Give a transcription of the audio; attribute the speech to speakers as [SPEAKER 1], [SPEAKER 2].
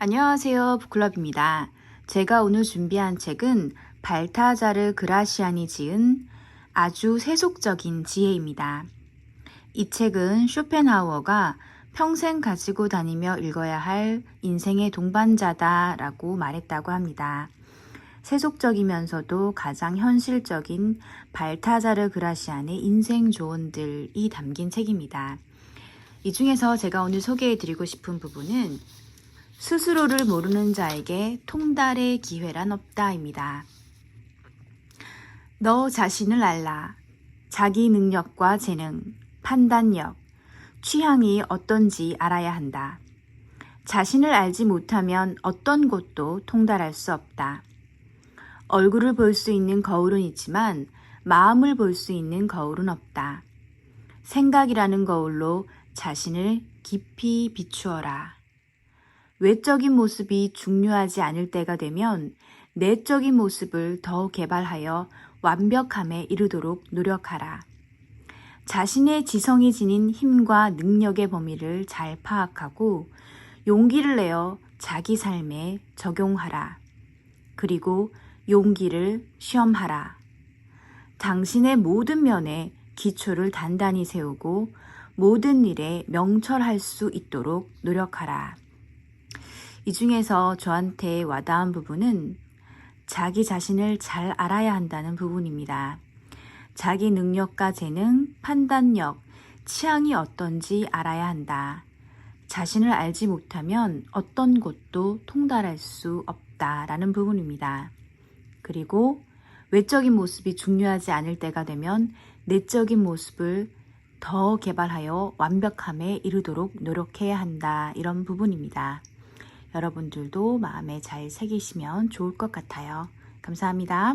[SPEAKER 1] 안녕하세요. 북클럽입니다. 제가 오늘 준비한 책은 발타자르 그라시안이 지은 아주 세속적인 지혜입니다. 이 책은 쇼펜하우어가 평생 가지고 다니며 읽어야 할 인생의 동반자다 라고 말했다고 합니다. 세속적이면서도 가장 현실적인 발타자르 그라시안의 인생 조언들이 담긴 책입니다. 이 중에서 제가 오늘 소개해 드리고 싶은 부분은 스스로를 모르는 자에게 통달의 기회란 없다입니다. 너 자신을 알라. 자기 능력과 재능, 판단력, 취향이 어떤지 알아야 한다. 자신을 알지 못하면 어떤 곳도 통달할 수 없다. 얼굴을 볼 수 있는 거울은 있지만 마음을 볼 수 있는 거울은 없다. 생각이라는 거울로 자신을 깊이 비추어라. 외적인 모습이 중요하지 않을 때가 되면 내적인 모습을 더 개발하여 완벽함에 이르도록 노력하라. 자신의 지성이 지닌 힘과 능력의 범위를 잘 파악하고 용기를 내어 자기 삶에 적용하라. 그리고 용기를 시험하라. 당신의 모든 면에 기초를 단단히 세우고 모든 일에 명철할 수 있도록 노력하라. 이 중에서 저한테 와닿은 부분은 자기 자신을 잘 알아야 한다는 부분입니다. 자기 능력과 재능, 판단력, 취향이 어떤지 알아야 한다. 자신을 알지 못하면 어떤 곳도 통달할 수 없다라는 부분입니다. 그리고 외적인 모습이 중요하지 않을 때가 되면 내적인 모습을 더 개발하여 완벽함에 이르도록 노력해야 한다. 이런 부분입니다. 여러분들도 마음에 잘 새기시면 좋을 것 같아요. 감사합니다.